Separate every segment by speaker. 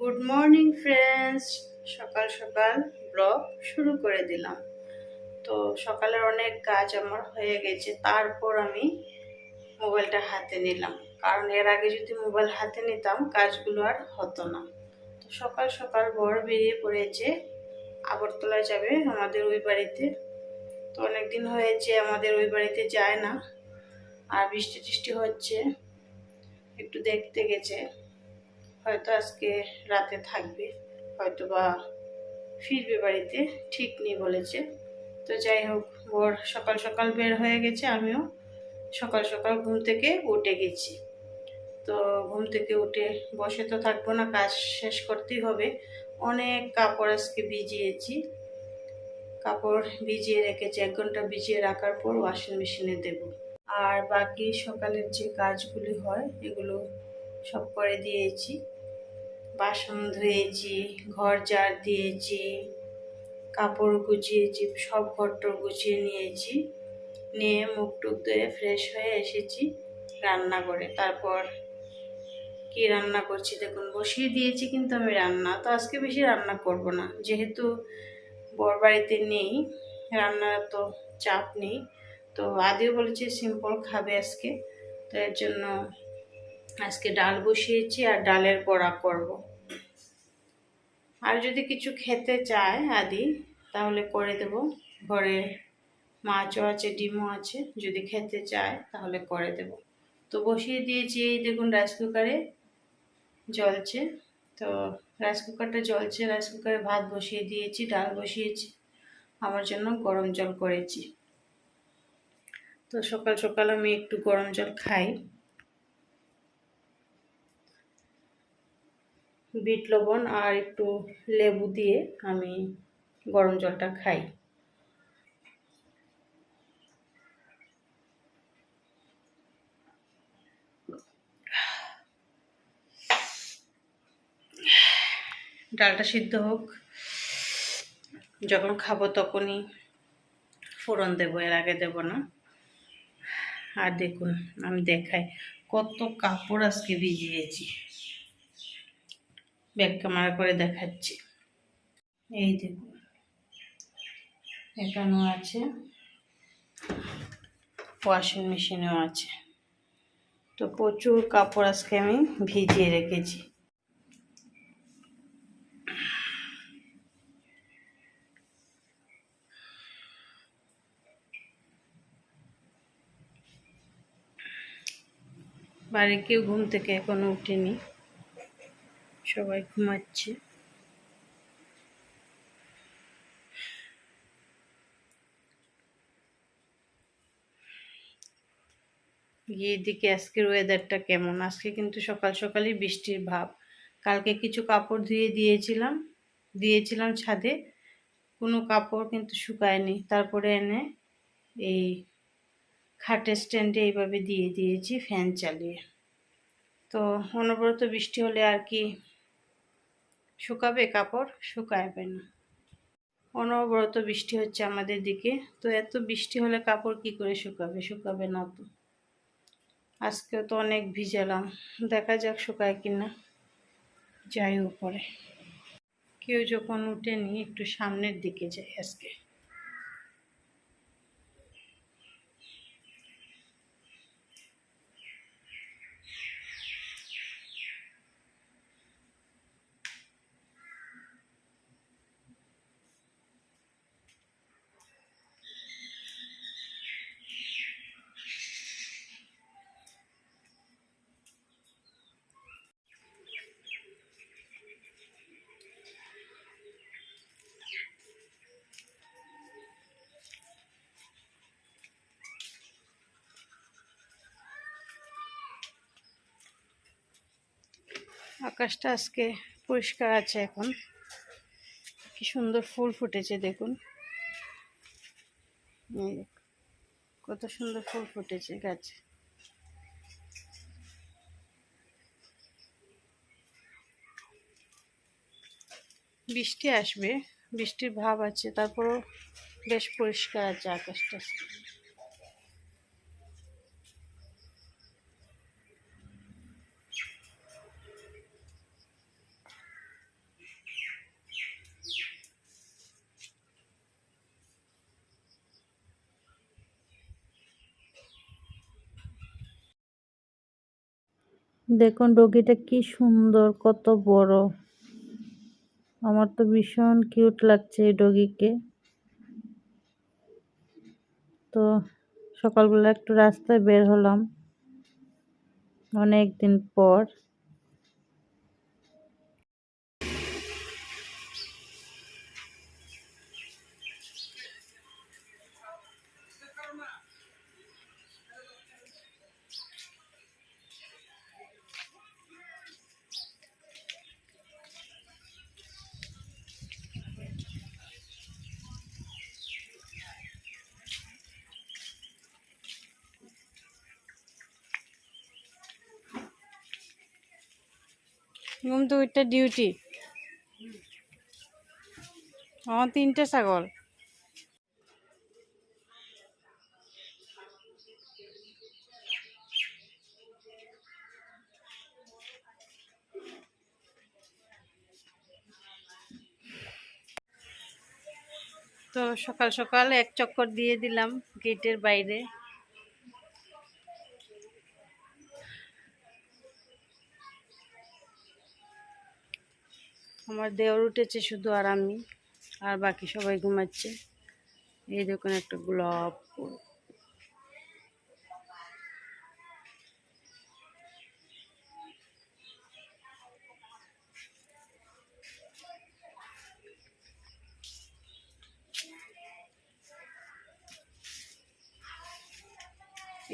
Speaker 1: Good morning friends সকাল সকাল blog শুরু করে দিলাম। তো সকালের অনেক কাজ আমার হয়ে গেছে, তারপর আমি মোবাইলটা হাতে নিলাম। কারণ এর আগে যদি মোবাইল হাতে নিতাম, কাজগুলো আর হতো না। তো সকাল সকাল বড় বেরিয়ে পড়েছে আগরতলা যাবে আমাদের ওই বাড়িতে। তো অনেক দিন হয়েছে, আমাদের ওই বাড়িতে যায় না। আর বৃষ্টি টিষ্টি হচ্ছে, একটু দেখতে গেছে। হয়তো আজকে রাতে থাকবে হয়তো বা ফিরবে বাড়িতে, ঠিক নেই বলেছে। তো যাই হোক ওর সকাল সকাল বের হয়ে গেছে, আমিও সকাল সকাল ঘুম থেকে উঠে গেছি। তো ঘুম থেকে উঠে বসে তো থাকব না, কাজ শেষ করতেই হবে। অনেক কাপড় আজকে ভিজিয়েছি। কাপড় ভিজিয়ে রেখেছি, এক ঘণ্টা ভিজিয়ে রাখার পর ওয়াশিং মেশিনে দেব। আর বাকি সকালের যে কাজগুলি হয়, এগুলো সব করে দিয়েছি। বাসন ধুয়েছি, ঘর জার দিয়েছি, কাপড় গুছিয়েছি, সব ঘরটর গুছিয়ে নিয়েছি। নিয়ে মুখ টুক ধুয়ে ফ্রেশ হয়ে এসেছি রান্না করে। তারপর কি রান্না করছি দেখুন, বসিয়ে দিয়েছি কিন্তু আমি রান্না। তো আজকে বেশি রান্না করব না। যেহেতু বর বাড়িতে নেই, রান্নার তো চাপ নেই। তো আদিও বলেছে সিম্পল খাবে আজকে। তো এর জন্য আজকে ডাল বসিয়েছি আর ডালের বড়া করব। আর যদি কিছু খেতে চায় আদি, তাহলে করে দেব। ঘরে মাছও আছে, ডিমও আছে, যদি খেতে চায় তাহলে করে দেব। তো বসিয়ে দিয়েছি এই দেখুন রাইস কুকারে জ্বলছে তো রাইস কুকারটা জ্বলছে রাইস কুকারে ভাত বসিয়ে দিয়েছি, ডাল বসিয়েছি, আমার জন্য গরম জল করেছি। তো সকাল সকাল আমি একটু গরম জল খাই। বিট লবণ আর একটু লেবু দিয়ে আমি গরম জলটা খাই। ডালটা সিদ্ধ হোক, যখন খাব তখনই ফোড়ন দেবো, এর আগে দেব না। আর দেখুন, আমি দেখাই কত কাপড় আজকে ভিজিয়েছি। ব্যাক ক্যামেরা করে দেখাচ্ছি। এই দেখুন। এখানেও আছে। ওয়াশিং মেশিনেও আছে। তো প্রচুর কাপড় আজকে আমি ভিজিয়ে রেখেছি। বাড়ি কেউ ঘুম থেকে এখনও উঠেনি। সবাই ঘুমাচ্ছে। গিয়ে দিকে আজকের ওয়েদারটা কেমন? আজকে কিন্তু সকাল সকালই বৃষ্টির ভাব। কালকে কিছু কাপড় ধুয়ে দিয়েছিলাম দিয়েছিলাম ছাদে। কোনো কাপড় কিন্তু শুকায়নি। তারপরে এনে এই খাটের স্ট্যান্ডে এইভাবে দিয়ে দিয়েছি ফ্যান চালিয়ে। তো অনবরত বৃষ্টি হলে আর কি শুকাবে কাপড় শুকাবে না। অনবরত বৃষ্টি হচ্ছে আমাদের দিকে। তো এত বৃষ্টি হলে কাপড় কি করে শুকাবে? শুকাবে না তো। আজকেও তো অনেক ভিজালাম। দেখা যাক শুকায় কিনা। যাই উপরে কেউ যখন উঠেনি, একটু সামনের দিকে যায় আজকে। আকাশটা আজকে পরিষ্কার আছে এখন। কি সুন্দর ফুল ফুটেছে, দেখুন। কত সুন্দর ফুল ফুটেছে গাছে। বৃষ্টি আসবে, বৃষ্টির ভাব আছে, তারপরও বেশ পরিষ্কার আছে আকাশটা।
Speaker 2: দেখুন ডগিটা কি সুন্দর, কত বড়। আমার তো ভীষণ কিউট লাগছে এই ডগিকে তো সকালবেলা একটু রাস্তায় বের হলাম অনেক দিন পর।
Speaker 1: ঘুম তো ওইটা ডিউটি আমার তিনটে ছাগল। তো সকাল সকাল এক চক্কর দিয়ে দিলাম গেটের বাইরে। আমার দেওর উঠেছে শুধু আর আমি, আর বাকি সবাই ঘুমাচ্ছে। এই দেখুন একটা গোলাপ ফুল।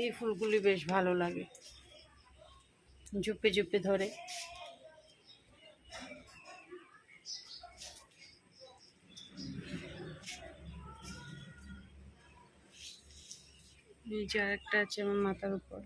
Speaker 1: এই ফুলগুলি বেশ ভালো লাগে। ঝুপে ঝুপে ধরে। যে আরেকটা আছে আমার মাথার উপর।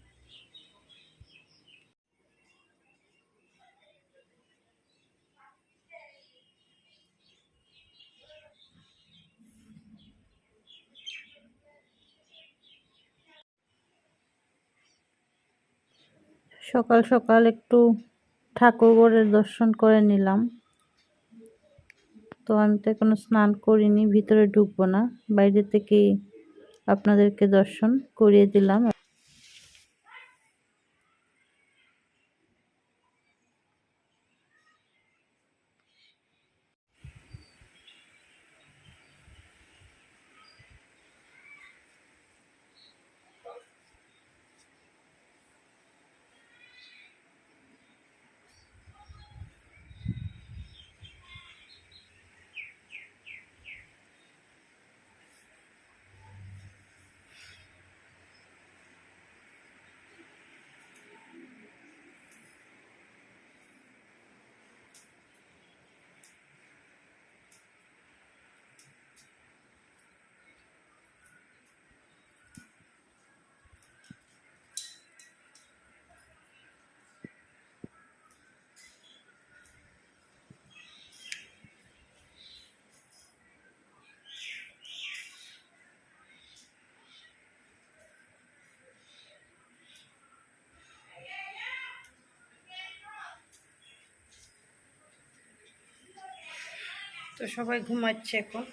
Speaker 2: সকাল সকাল একটু ঠাকুরঘরের দর্শন করে নিলাম। তো আমি তো এখনও স্নান করিনি, ভিতরে ঢুকবো না, বাইরে থেকেই আপনাদেরকে দর্শন করিয়ে দিলাম।
Speaker 1: তো সবাই ঘুমাচ্ছে এখন।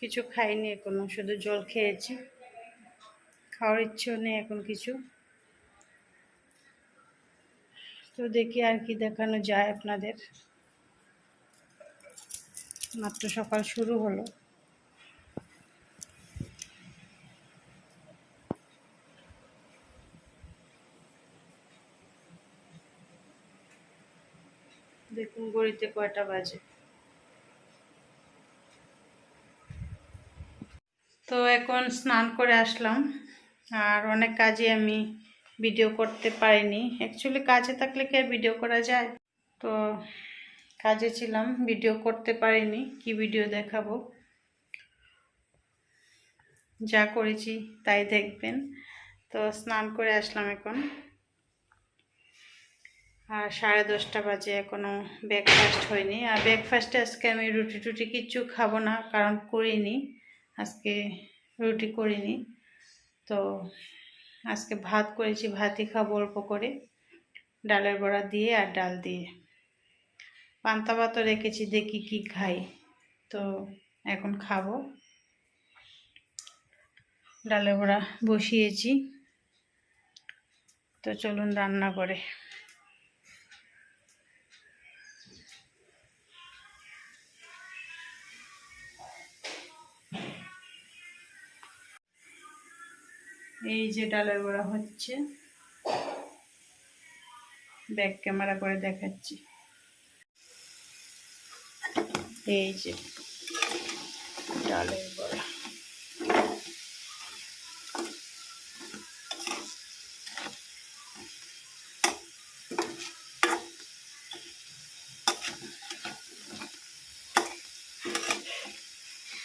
Speaker 1: কিছু খাইনি এখনও, শুধু জল খেয়েছি। খাওয়ার ইচ্ছেও নেই এখন কিছু। তো দেখি আর কি দেখানো যায় আপনাদের। মাত্র সকাল শুরু হলো। গড়িতে কয়টা বাজে? তো এখন স্নান করে আসলাম। আর অনেক কাজে আমি ভিডিও করতে পারিনি। অ্যাকচুয়ালি কাজে থাকলে কি ভিডিও করা যায়? তো কাজে ছিলাম, ভিডিও করতে পারিনি। কি ভিডিও দেখাবো? যা করেছি তাই দেখবেন। তো স্নান করে আসলাম এখন। আর সাড়ে দশটা বাজে এখনও ব্রেকফাস্ট হয়নি। আর ব্রেকফাস্টে আজকে আমি রুটি টুটি কিচ্ছু খাব না, কারণ করিনি। আজকে রুটি করিনি। তো আজকে ভাত করেছি, ভাতই খাব অল্প করে। ডালের বড়া দিয়ে আর ডাল দিয়ে। পান্তা ভাতও রেখেছি, দেখি কি খাই। তো এখন খাব। ডালের বড়া বসিয়েছি। তো চলুন রান্না করে। এই যে ডালের বড়া হচ্ছে। ব্যাক ক্যামেরা করে দেখাচ্ছি। এই যে ডালের বড়া।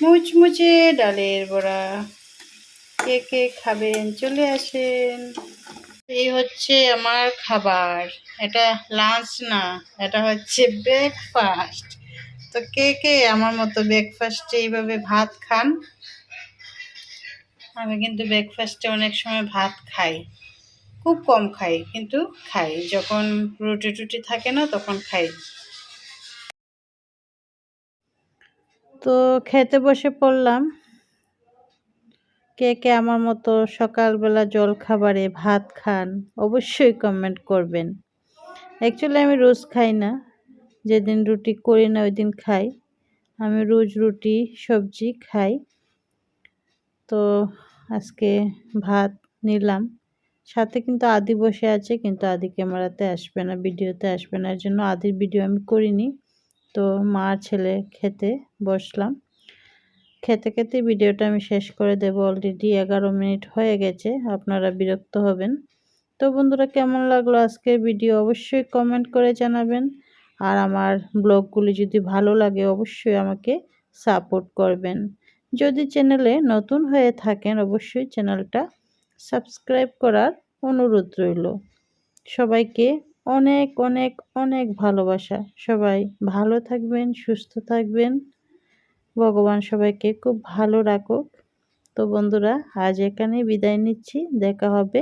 Speaker 1: মুচমুচে ডালের বড়া। কে কে খাবেন? চলে আসেন। এই হচ্ছে আমার খাবার। এটা লাঞ্চ না, এটা হচ্ছে ব্রেকফাস্ট তো কে কে আমার মতো ব্রেকফাস্টে এইভাবে ভাত খান? আমি কিন্তু ব্রেকফাস্টে অনেক সময় ভাত খাই। খুব কম খাই, কিন্তু খাই। যখন রুটি টুটি থাকে না, তখন খাই।
Speaker 2: তো খেতে বসে পড়লাম। কে কে আমার মতো সকালবেলা জল খাবারে ভাত খান, অবশ্যই কমেন্ট করবেন। অ্যাকচুয়ালি আমি রোজ খাই না, যেদিন রুটি করি না ওই দিন খাই। আমি রোজ রুটি, সবজি খাই। তো আজকে ভাত নিলাম। সাথে কিন্তু আদি বসে আছে, কিন্তু আদি ক্যামেরাতে আসবে না, ভিডিওতে আসবে না। এর জন্য আদির ভিডিও আমি করিনি। তো মা ছেলে খেতে বসলাম। খেতে খেতে ভিডিওটা আমি শেষ করে দেব। অলরেডি এগারো মিনিট হয়ে গেছে, আপনারা বিরক্ত হবেন। তো বন্ধুরা, কেমন লাগল আজকের ভিডিও? অবশ্যই কমেন্ট করে জানাবেন। আর আমার ব্লগগুলি যদি ভালো লাগে, অবশ্যই আমাকে সাপোর্ট করবেন। যদি চ্যানেলে নতুন হয়ে থাকেন, অবশ্যই চ্যানেলটা সাবস্ক্রাইব করার অনুরোধ রইল। সবাইকে অনেক অনেক অনেক ভালোবাসা। সবাই ভালো থাকবেন, সুস্থ থাকবেন। ভগবান সবাইকে খুব ভালো রাখুক। তো বন্ধুরা, আজ এখানে বিদায় নিচ্ছি। দেখা হবে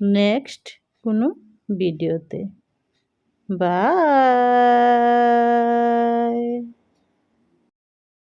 Speaker 2: নেক্সট কোনো ভিডিওতে। বাই!